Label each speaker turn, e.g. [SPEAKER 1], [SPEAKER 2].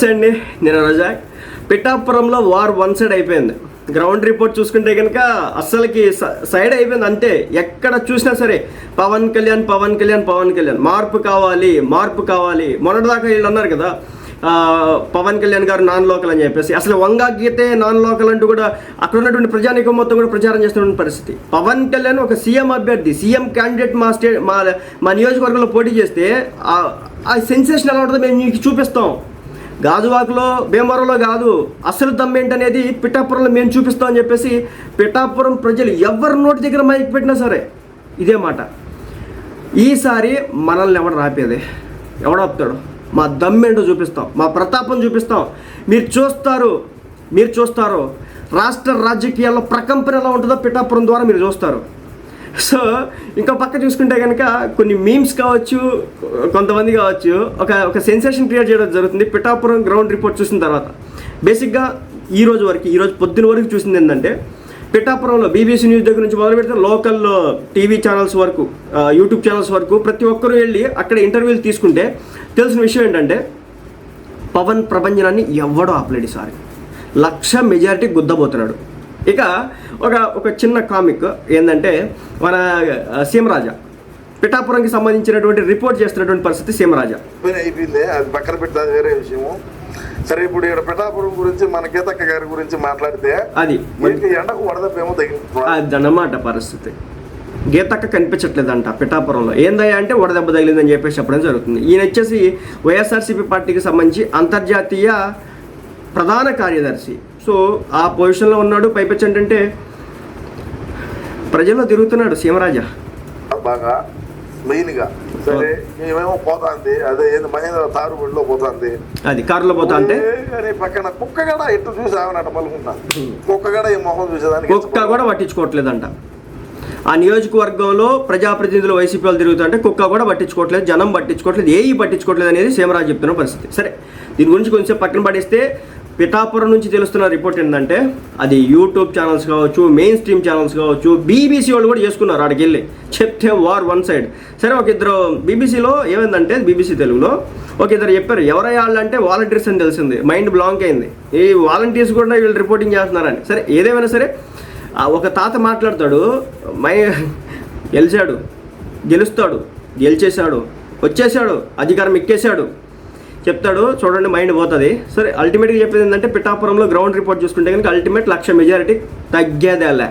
[SPEAKER 1] నమస్తే అండి నేను రజాక్. పిఠాపురంలో వార్ వన్ సైడ్ అయిపోయింది. గ్రౌండ్ రిపోర్ట్ చూసుకుంటే కనుక అస్సలకి సైడ్ అయిపోయింది. అంతే ఎక్కడ చూసినా సరే పవన్ కళ్యాణ్ పవన్ కళ్యాణ్ పవన్ కళ్యాణ్. మార్పు కావాలి మార్పు కావాలి. మొన్నటిదాకా వీళ్ళు అన్నారు కదా పవన్ కళ్యాణ్ గారు నాన్ లోకల్ అని చెప్పేసి. అసలు వంగా గీతే నాన్ లోకల్ అంటూ కూడా అక్కడ ఉన్నటువంటి ప్రజానికం మొత్తం కూడా ప్రచారం చేస్తున్న పరిస్థితి. పవన్ కళ్యాణ్ ఒక సీఎం అభ్యర్థి సీఎం క్యాండిడేట్ మా స్టే మా మా నియోజకవర్గంలో పోటీ చేస్తే ఆ సెన్సేషన్ ఎలా ఉంటుందో మేము మీకు చూపిస్తాం. గాజువాకలో భీమవరంలో కాదు అసలు దమ్మేంటనేది పిఠాపురంలో మేము చూపిస్తామని చెప్పేసి పిఠాపురం ప్రజలు ఎవరి నోటి దగ్గర మైక్ పెట్టినా సరే ఇదే మాట. ఈసారి మనల్ని ఎవడు రాపేది? ఎవడాపుతాడు మా దమ్మేంటో చూపిస్తాం మా ప్రతాపం చూపిస్తాం. మీరు చూస్తారు మీరు చూస్తారు. రాష్ట్ర రాజకీయాల్లో ప్రకంపన ఎలా ఉంటుందో పిఠాపురం ద్వారా మీరు చూస్తారు. సో ఇంకో పక్క చూసుకుంటే కనుక కొన్ని మీమ్స్ కావచ్చు కొంతమంది కావచ్చు ఒక ఒక సెన్సేషన్ క్రియేట్ చేయడం జరుగుతుంది. పిఠాపురం గ్రౌండ్ రిపోర్ట్ చూసిన తర్వాత. బేసిక్గా ఈ రోజు వరకు ఈ రోజు పొద్దున వరకు చూసింది ఏంటంటే పిఠాపురంలో బీబీసీ న్యూస్ దగ్గర నుంచి మొదలు పెడితే లోకల్ టీవీ ఛానల్స్ వరకు యూట్యూబ్ ఛానల్స్ వరకు ప్రతి ఒక్కరూ వెళ్ళి అక్కడ ఇంటర్వ్యూలు తీసుకుంటే తెలిసిన విషయం ఏంటంటే పవన్ ప్రభంజనాన్ని ఎవడో ఆపలేడు సారి. లక్ష మెజారిటీ గుద్దబోతున్నాడు. ఇక ఒక ఒక చిన్న కామిక్ ఏంటంటే మన సీమరాజా. పిఠాపురంకి సంబంధించినటువంటి రిపోర్ట్ చేస్తున్నటువంటి పరిస్థితి సీమరాజా.
[SPEAKER 2] అయిపోయింది అది పక్కన అది వేరే విషయము. సరే ఇప్పుడు ఇక్కడ పిఠాపురం గురించి మన గీతక్క గారి గురించి మాట్లాడితే
[SPEAKER 1] అది.
[SPEAKER 2] ఎండకు వడదప్పేమో తగిలింది
[SPEAKER 1] అదన్నమాట పరిస్థితి. గీతక్క కనిపించట్లేదంట పిఠాపురంలో. ఏందయ్యా అంటే వడదెబ్బ తగిలిందని చెప్పేసి చెప్పడం జరుగుతుంది. ఈయన వచ్చేసి వైఎస్ఆర్సీపీ పార్టీకి సంబంధించి అంతర్జాతీయ ప్రధాన కార్యదర్శి. సో ఆ పొజిషన్లో ఉన్నాడు పైపెచ్చి ఏంటంటే ప్రజల్లో తిరుగుతున్నాడు సీమరాజా.
[SPEAKER 2] బాగా మెయిన్గా సరే మేమేమో పోతాంది అదే ఏంది మహేంద్ర తారు బండిలో పోతాంది.
[SPEAKER 1] అది కారులో పోతా అంటే?
[SPEAKER 2] పక్కన కుక్క గడ ఎట్టు చూసి ఆమెనట మలుకుంటా కుక్క గడ ఈ మొహం చూసేదానికి
[SPEAKER 1] కుక్క కూడా పట్టించుకోవట్లేదంట. ఆ నియోజకవర్గంలో ప్రజాప్రతినిధులు వైసీపీ వాళ్ళు తిరుగుతుంటే కుక్క కూడా పట్టించుకోవట్లేదు జనం పట్టించుకోవట్లేదు ఏఈ పట్టించుకోవట్లేదు అనేది సీమరాజు చెప్తున్న పరిస్థితి. సరే దీని గురించి కొంచెం పక్కన పడేస్తే పిఠాపురం నుంచి తెలుస్తున్న రిపోర్ట్ ఏంటంటే అది యూట్యూబ్ ఛానల్స్ కావచ్చు మెయిన్ స్ట్రీమ్ ఛానల్స్ కావచ్చు బీబీసీ వాళ్ళు కూడా చేసుకున్నారు ఆడికి వెళ్ళి చెప్తే వార్ వన్ సైడ్. సరే ఒక ఇద్దరు బీబీసీలో ఏమైందంటే బీబీసీ తెలుగులో ఒక ఇద్దరు చెప్పారు ఎవరయ్యా వాళ్ళు అంటే వాలంటీర్స్ అని తెలిసింది. మైండ్ బ్లాంక్ అయింది. ఈ వాలంటీర్స్ కూడా వీళ్ళు రిపోర్టింగ్ చేస్తున్నారని. సరే ఏదేమైనా సరే ఒక తాత మాట్లాడతాడు మై గెలిచాడు గెలుస్తాడు గెలిచేశాడు వచ్చేసాడు అధికారం ఎక్కేశాడు. చెప్తాడు చూడండి మైండ్ పోతుంది. సరే అల్టిమేట్గా చెప్పేది ఏంటంటే పిఠాపురంలో గ్రౌండ్ రిపోర్ట్ చూసుకుంటే కనుక అల్టిమేట్ లక్ష మెజారిటీ తగ్గేదేలే.